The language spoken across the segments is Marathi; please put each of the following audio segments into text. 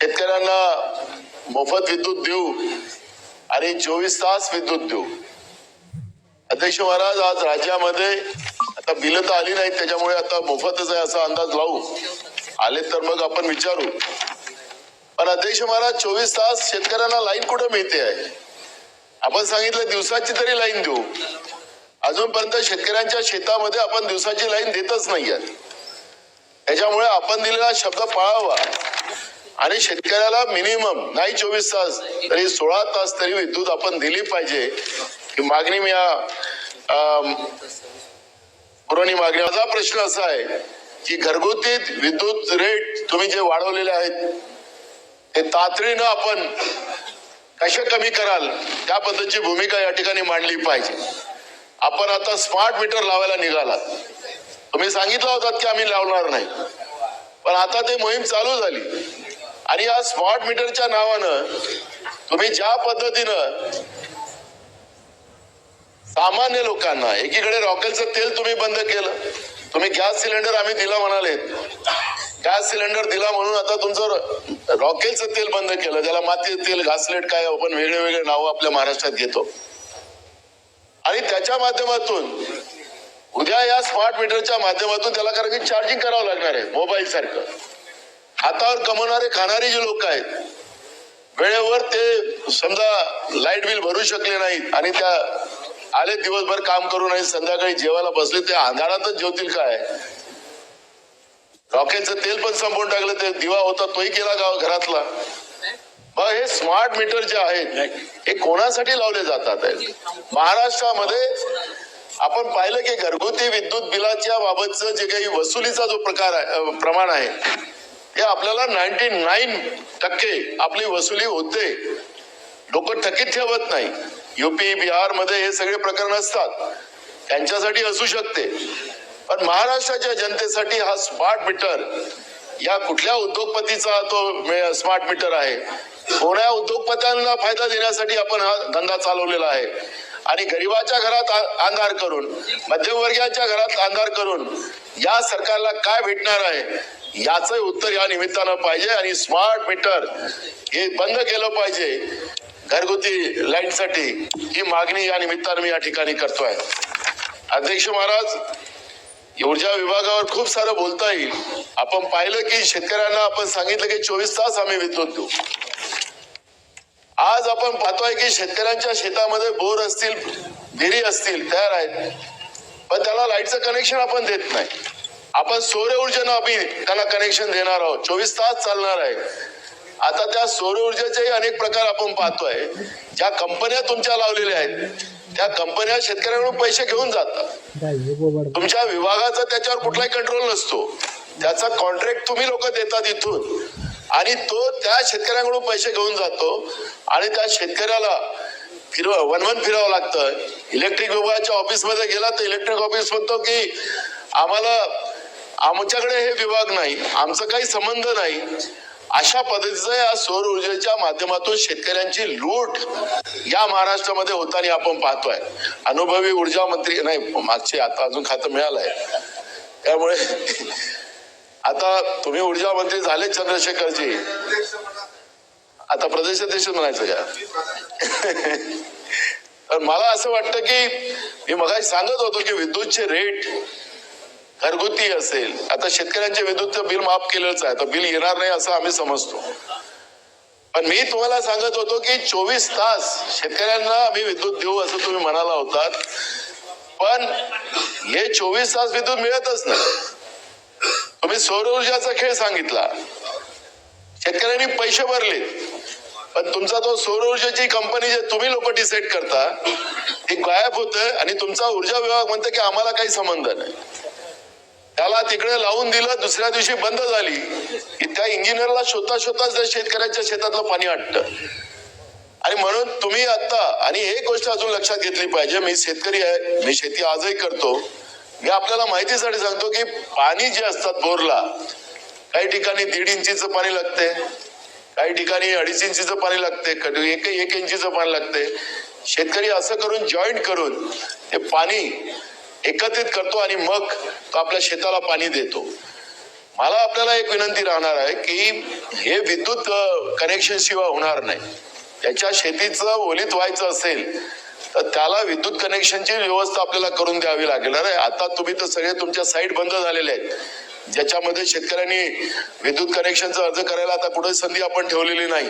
शेतकऱ्यांना मोफत विद्युत देऊ आणि चोवीस तास विद्युत देऊ. अध्यक्ष महाराज आज राज्यामध्ये आता बिलं तर आली नाहीत त्याच्यामुळे आता मोफतच आहे असा अंदाज लावू. आले तर मग आपण विचारू. पण अध्यक्ष महाराज चोवीस तास शेतकऱ्यांना लाईन कुठं मिळते आहे? आपण सांगितलं दिवसाची तरी लाईन देऊ. अजूनपर्यंत शेतकऱ्यांच्या शेतामध्ये आपण दिवसाची लाईन देतच नाहीये त्याच्यामुळे आपण दिलेला शब्द पाळावा. आणि शेतकऱ्याला मिनिमम नाही चोवीस तास तरी सोळा तास तरी विद्युत आपण दिली पाहिजे. ही मागणी मी पुरवणी मागणी. माझा प्रश्न असा आहे की घरगुतीत विद्युत रेट तुम्ही जे वाढवलेले आहेत ते तातडीनं आपण कशा कमी कराल त्या पद्धतीची भूमिका या ठिकाणी मांडली पाहिजे. आपण आता स्मार्ट मीटर लावायला निघालात. तुम्ही सांगितलं होतात की आम्ही लावणार नाही. पण आता ते मोहीम चालू झाली. आणि या स्मार्ट मीटरच्या नावानं तुम्ही ज्या पद्धतीनं सामान्य लोकांना एकीकडे रॉकेलचं तेल तुम्ही बंद केलं तुम्ही गॅस सिलेंडर आम्ही दिला म्हणाले गॅस सिलेंडर दिला म्हणून आता तुमचं रॉकेलचं तेल बंद केलं ज्याला माती तेल घासलेट काय आपण वेगळे वेगळे नावं आपल्या महाराष्ट्रात घेतो. आणि त्याच्या माध्यमातून उद्या या स्मार्ट मीटरच्या माध्यमातून त्याला कारण की चार्जिंग करावं लागणार आहे मोबाईल सारखं हातावर कमवणारे खाणारे जे लोक आहेत वेळेवर ते समजा लाइट बिल भरू शकले नाहीत आणि त्या आले दिवसभर काम करू नाही संध्याकाळी जेवायला बसले ते अंधारातच जेवतील काय? रॉकेटचं तेल पण संपवून टाकलं ते दिवा होता तोही केला गाव घरातला. मग हे स्मार्ट मीटर जे आहेत हे कोणासाठी लावले जातात? महाराष्ट्रामध्ये आपण पाहिलं की घरगुती विद्युत बिलाच्या बाबतचं जे काही वसुलीचा जो प्रकार आहे प्रमाण आहे हे आपल्याला नाईन्टी नाईन टक्के आपली वसुली होते. लोक थकीत ठेवत नाही. युपी बिहारमध्ये हे सगळे प्रकरण असतात. त्यांच्यासाठी असू शकते. पण महाराष्ट्राच्या जनतेसाठी हा स्मार्ट मीटर या कुठल्या उद्योगपतीचा तो स्मार्ट मीटर आहे? कोण्या उद्योगपत्यांना फायदा देण्यासाठी आपण हा धंदा चालवलेला आहे? आणि गरिबाच्या घरात अंधार करून मध्यमवर्गीयाच्या घरात अंधार करून या सरकारला काय भेटणार आहे? याच उत्तर या निमित्तानं पाहिजे आणि स्मार्ट मीटर हे बंद केलं पाहिजे घरगुती लाईटसाठी ही मागणी या निमित्तानं मी या ठिकाणी करतोय. अध्यक्ष महाराज ऊर्जा विभागावर खूप सारं बोलता येईल. आपण पाहिलं की शेतकऱ्यांना आपण सांगितलं की चोवीस तास आम्ही विद्युत देऊ. आज आपण पाहतोय की शेतकऱ्यांच्या शेतामध्ये बोर असतील विहिरी असतील तयार आहेत. पण त्याला लाईटचं कनेक्शन आपण देत नाही. आपण सौर ऊर्जेनं आम्ही त्यांना कनेक्शन देणार आहोत. चोवीस तास चालणार आहे. आता त्या सौर ऊर्जेचेही अनेक प्रकार आपण पाहतोय. ज्या कंपन्या तुमच्या लावलेल्या आहेत त्या कंपन्या शेतकऱ्यांकडून पैसे घेऊन जातात. तुमच्या विभागाचा त्याच्यावर कुठलाही कंट्रोल नसतो. त्याचा कॉन्ट्रॅक्ट तुम्ही लोक देतात इथून. आणि तो त्या शेतकऱ्यांकडून पैसे घेऊन जातो. आणि त्या शेतकऱ्याला फिरव वनवन फिरावं लागतं. इलेक्ट्रिक विभागाच्या ऑफिसमध्ये गेला तर इलेक्ट्रिक ऑफिस म्हणतो की आम्हाला आमच्याकडे हे विभाग नाही आमचा काही संबंध नाही. अशा पद्धतीचं या सौर ऊर्जेच्या माध्यमातून शेतकऱ्यांची लूट या महाराष्ट्रामध्ये होताना आपण पाहतोय. अनुभवी ऊर्जा मंत्री नाही मागचे आता अजून खातं मिळालंय. त्यामुळे आता तुम्ही ऊर्जा मंत्री झाले चंद्रशेखरजी. आता प्रदेश अध्यक्ष म्हणायचं का? तर मला असं वाटतं की मी मगाशी सांगत होतो की विद्युतचे रेट घरगुती असेल. आता शेतकऱ्यांचे विद्युतचं बिल माफ केलंच आहे. तर बिल येणार नाही असं आम्ही समजतो. पण मी तुम्हाला सांगत होतो की चोवीस तास शेतकऱ्यांना आम्ही विद्युत देऊ असं तुम्ही म्हणाला होतात. पण हे चोवीस तास विद्युत मिळतच नाही. तुम्ही सौर ऊर्जाचा खेळ सांगितला. शेतकऱ्यांनी पैसे भरले. पण तुमचा तो सौर ऊर्जेची कंपनी जे तुम्ही लोक डिसाईड करता ती गायब होत आणि तुमचा ऊर्जा विभाग म्हणतो की आम्हाला काही संबंध नाही. त्याला तिकडे लावून दिलं दुसऱ्या दिवशी बंद झाली. की त्या इंजिनियरला शोधता शोधताच त्या शेतकऱ्यांच्या शेतातलं पाणी आटतं. आणि म्हणून तुम्ही आता आणि एक गोष्ट अजून लक्षात घेतली पाहिजे मी शेतकरी आहे मी शेती आजही करतो. मी आपल्याला माहितीसाठी सांगतो की पाणी जे असतात बोरला काही ठिकाणी दीड इंचीचं पाणी लागते काही ठिकाणी अडीच इंचीचं पाणी लागते कधी एक एक इंचीचं पाणी लागते. शेतकरी असं करून जॉईंट करून ते पाणी एकत्रित करतो आणि मग तो आपल्या शेताला पाणी देतो. मला आपल्याला एक विनंती राहणार आहे की हे विद्युत कनेक्शन शिवाय होणार नाही. त्याच्या शेतीचं ओलीत व्हायचं असेल तर त्याला विद्युत कनेक्शनची व्यवस्था आपल्याला करून द्यावी लागेल. अरे आता तुम्ही तर सगळे तुमच्या साईट बंद झालेले आहेत. ज्याच्यामध्ये शेतकऱ्यांनी विद्युत कनेक्शनचा अर्ज करायला आता कुठे संधी आपण ठेवलेली नाही.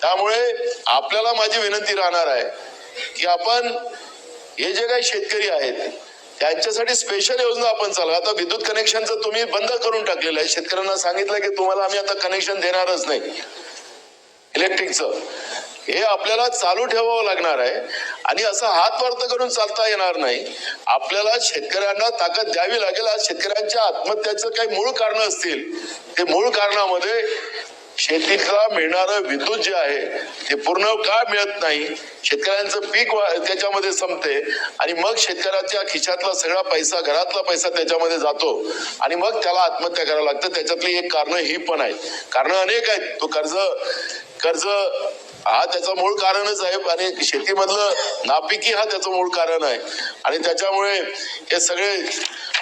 त्यामुळे आपल्याला माझी विनंती राहणार आहे की आपण हे जे काही शेतकरी आहेत त्यांच्यासाठी स्पेशल योजना आपण चालू आता विद्युत कनेक्शनचं तुम्ही बंद करून टाकलेलं आहे. शेतकऱ्यांना सांगितलं की तुम्हाला आम्ही आता कनेक्शन देणारच नाही. इलेक्ट्रिकचं हे आपल्याला चालू ठेवावं लागणार आहे. आणि असं हात वरत करून चालता येणार नाही. आपल्याला शेतकऱ्यांना ताकद द्यावी लागेल. आज शेतकऱ्यांच्या आत्महत्याचं काही मूळ कारण असतील ते मूळ कारणामध्ये शेतीला मिळणारं विद्युत जे आहे ते पूर्ण का मिळत नाही? शेतकऱ्यांचं पीक वा- त्याच्यामध्ये संपते आणि मग शेतकऱ्याच्या खिशातला सगळा पैसा घरातला पैसा त्याच्यामध्ये जातो आणि मग त्याला आत्महत्या करावं लागतं. त्याच्यातली एक कारण ही पण आहेत. कारण अनेक आहेत. तो कर्ज कर्ज हा त्याचं मूळ कारणच आहे आणि शेतीमधलं नापिकी हा त्याचं मूळ कारण आहे. आणि त्याच्यामुळे हे सगळे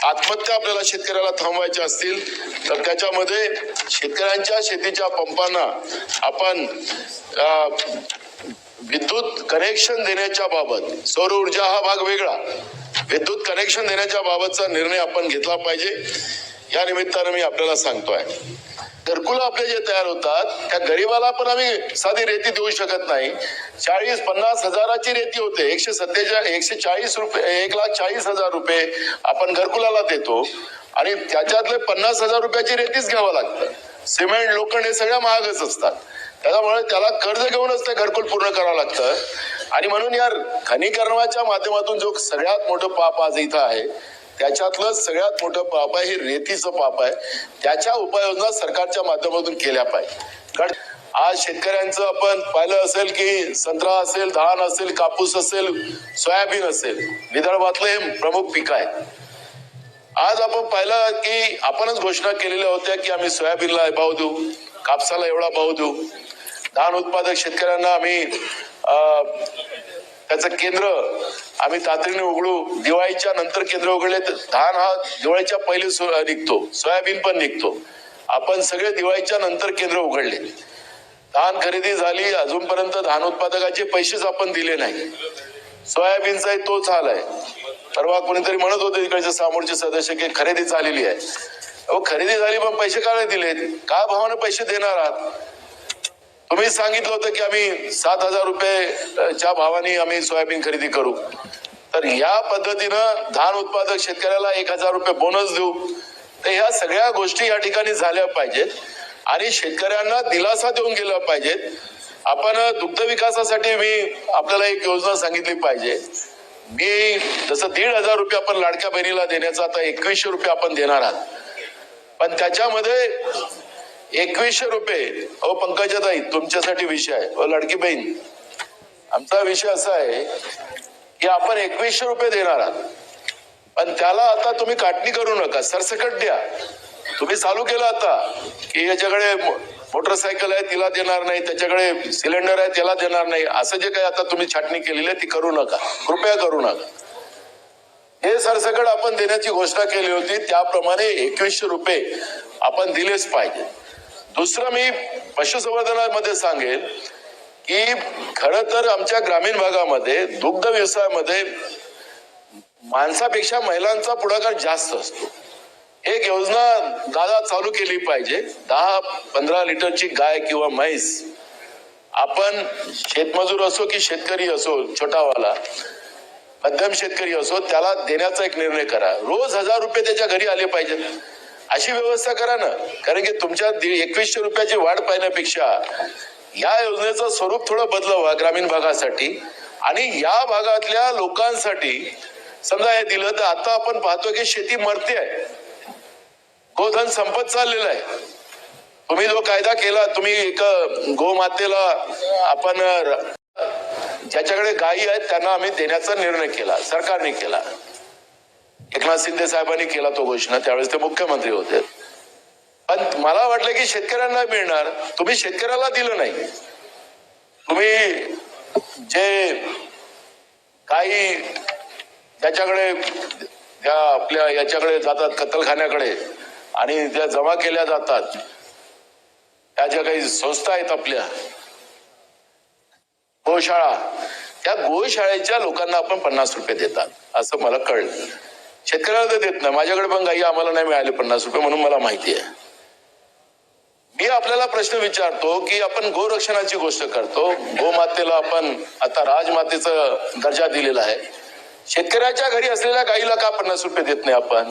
आत्महत्या आपल्याला शेतकऱ्याला थांबवायच्या असतील तर त्याच्यामध्ये शेतकऱ्यांच्या शेतीच्या पंपांना आपण विद्युत कनेक्शन देण्याच्या बाबत सौर ऊर्जा हा भाग वेगळा. विद्युत कनेक्शन देण्याच्या बाबतचा निर्णय आपण घेतला पाहिजे. या निमित्तानं मी आपल्याला सांगतोय. घरकुलं आपले जे तयार होतात त्या गरीबाला पण आम्ही साधी रेती देऊ शकत नाही. चाळीस पन्नास हजाराची रेती होते एकशे सत्तेचाळीस एकशे चाळीस रुपये एक लाख चाळीस हजार रुपये आपण घरकुलाला देतो. आणि त्याच्यातले पन्नास हजार रुपयाची रेतीच घ्यावं लागतं. सिमेंट लोखंड हे सगळ्या महागच असतात. त्याच्यामुळे त्याला कर्ज घेऊनच ते घरकुल पूर्ण करावं लागतं. आणि म्हणून या खनिकरणाच्या माध्यमातून जो सगळ्यात मोठं पाप आज इथं आहे त्याच्यातलं सगळ्यात मोठं पाप आहे हे रेतीचं पाप आहे. त्याच्या उपाययोजना सरकारच्या माध्यमातून केल्या पाहिजे. कारण आज शेतकऱ्यांचं आपण पाहिलं असेल की संत्रा असेल धान असेल कापूस असेल सोयाबीन असेल विदर्भातलं हे प्रमुख पीक आहे आज आपण पाहिलं की आपणच घोषणा केलेल्या होत्या की आम्ही सोयाबीनला भाव देऊ कापसाला एवढा भाव देऊ. धान उत्पादक शेतकऱ्यांना आम्ही त्याचं केंद्र आम्ही तातडीने उघडू. दिवाळीच्या नंतर केंद्र उघडले तर धान हा दिवाळीच्या पहिले सो- निघतो. सोयाबीन पण निघतो. आपण सगळे दिवाळीच्या नंतर केंद्र उघडले. धान खरेदी झाली अजूनपर्यंत धान उत्पादकाचे पैसेच आपण दिले नाही. सोयाबीनचाही तोच हाल आहे. परवा कोणीतरी म्हणत होते तिकडचे समोरचे सदस्य की खरेदी झालेली आहे. अहो खरेदी झाली पण पैसे का नाही दिलेत? का भावाने पैसे देणार आहात? आम्ही सांगितलं होतं की आम्ही सात हजार रुपयेच्या भावाने आम्ही सोयाबीन खरेदी करू. तर या पद्धतीनं धान उत्पादक शेतकऱ्याला एक हजार रुपये बोनस देऊ. तर ह्या सगळ्या गोष्टी या ठिकाणी झाल्या पाहिजेत. आणि शेतकऱ्यांना दिलासा देऊन गेला पाहिजेत. आपण दुग्ध विकासासाठी मी आपल्याला एक योजना सांगितली पाहिजे. मी जसं दीड हजार रुपये आपण लाडक्या बहिणीला देण्याचा आता एकवीसशे रुपये आपण देणार आहात. पण त्याच्यामध्ये एकवीसशे रुपये. अहो पंकजा ताई तुमच्यासाठी विषय आहे. अहो लाडकी बहीण आमचा विषय असा आहे की आपण एकवीसशे रुपये देणार आहात. पण त्याला आता तुम्ही काटणी करू नका. सरसकट द्या. तुम्ही चालू केलं आता की याच्याकडे मोटरसायकल आहे तिला देणार नाही. त्याच्याकडे सिलेंडर आहे त्याला देणार नाही. असं जे काही आता तुम्ही छाटणी केलेली आहे ती करू नका. कृपया करू नका. हे सरसकट आपण देण्याची घोषणा केली होती. त्याप्रमाणे एकवीसशे रुपये आपण दिलेच पाहिजे. दुसरं मी पशुसंवर्धनामध्ये सांगेल की खर तर आमच्या ग्रामीण भागामध्ये दुग्ध व्यवसायामध्ये माणसापेक्षा महिलांचा पुढाकार जास्त असतो. एक योजना दादा चालू केली पाहिजे. दहा पंधरा लिटरची गाय किंवा म्हैस आपण शेतमजूर असो की शेतकरी असो छोटावाला मध्यम शेतकरी असो त्याला देण्याचा एक निर्णय करा. रोज हजार रुपये त्याच्या घरी आले पाहिजेत. अशी व्यवस्था करा ना. कारण की तुमच्या दि- एकवीसशे रुपयाची वाढ पाहण्यापेक्षा या योजनेचं स्वरूप थोडं बदलावं ग्रामीण भागासाठी. आणि या भागातल्या लोकांसाठी समजा हे दिलं तर आता आपण पाहतो की शेती मरते आहे. गोधन संपत चाललेलं आहे. तुम्ही जो कायदा केला तुम्ही एक गोमातेला आपण र- ज्याच्याकडे गायी आहेत त्यांना आम्ही देण्याचा निर्णय केला सरकारने केला. एकनाथ शिंदे साहेबांनी केला तो घोषणा त्यावेळेस ते मुख्यमंत्री होते. पण मला वाटलं की शेतकऱ्यांना मिळणार तुम्ही शेतकऱ्याला दिलं नाही. तुम्ही जे काही त्याच्याकडे त्या आपल्या याच्याकडे जातात कत्तलखान्याकडे आणि त्या जमा केल्या जातात त्या ज्या काही संस्था आहेत आपल्या गोशाळा त्या गोशाळेच्या लोकांना आपण पन्नास रुपये देतात असं मला कळलं. शेतकऱ्याला तर देत नाही. माझ्याकडे पण गाई आम्हाला नाही मिळाले पन्नास रुपये म्हणून मला माहिती आहे. मी आपल्याला प्रश्न विचारतो की आपण गोरक्षणाची गोष्ट करतो. गोमातेला आपण आता राजमातेचा दर्जा दिलेला आहे. शेतकऱ्याच्या घरी असलेल्या गाईला का पन्नास रुपये देत नाही आपण?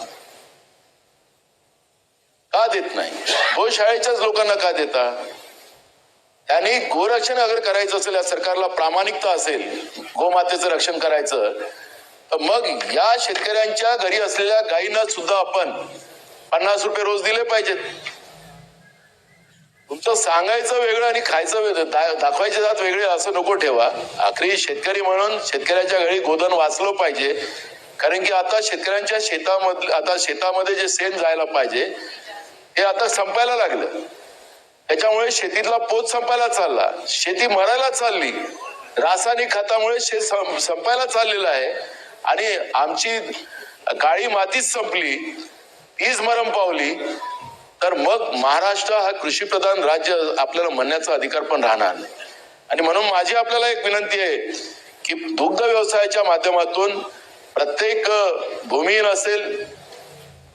का देत नाही? गोशाळेच्याच लोकांना का देता? त्यांनी गोरक्षण अगर करायचं असेल या सरकारला प्रामाणिकता असेल गोमातेचं रक्षण करायचं मग या शेतकऱ्यांच्या घरी असलेल्या गायींना सुद्धा आपण पन्नास रुपये रोज दिले पाहिजेत. तुमचं सांगायचं वेगळं आणि खायचं वेगळं दा- दाखवायचे जात वेगळे असं नको ठेवा. आखरी शेतकरी म्हणून शेतकऱ्याच्या घरी गोधन वाचलं पाहिजे. कारण की आता शेतकऱ्यांच्या शेतामध्ये आता शेतामध्ये जे सेन जायला पाहिजे हे आता संपायला लागलं. त्याच्यामुळे शेतीतला पोत संपायला चालला. शेती मरायला चालली. रासायनिक खतामुळे शेत सं- संपायला चाललेलं आहे. आणि आमची काळी मातीच संपली तीच मरम पावली तर मग महाराष्ट्र हा कृषीप्रधान राज्य आपल्याला म्हणण्याचा अधिकार पण राहणार नाही. आणि म्हणून माझी आपल्याला एक विनंती आहे की दुग्ध व्यवसायाच्या माध्यमातून प्रत्येक भूमिहीन असेल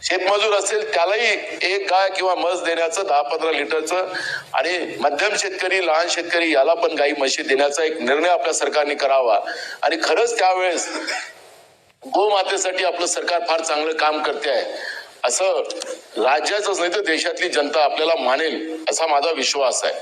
शेतमजूर असेल त्यालाही एक गाय किंवा म्हस देण्याचं दहा पंधरा लिटरचं आणि मध्यम शेतकरी लहान शेतकरी याला पण गाई म्हशी देण्याचा एक निर्णय आपल्या सरकारने करावा. आणि खरंच त्यावेळेस गोमातेसाठी आपलं सरकार फार चांगलं काम करते आहे. असं राज्याचंच नाही तर देशातली जनता आपल्याला मानेल असा माझा विश्वास आहे.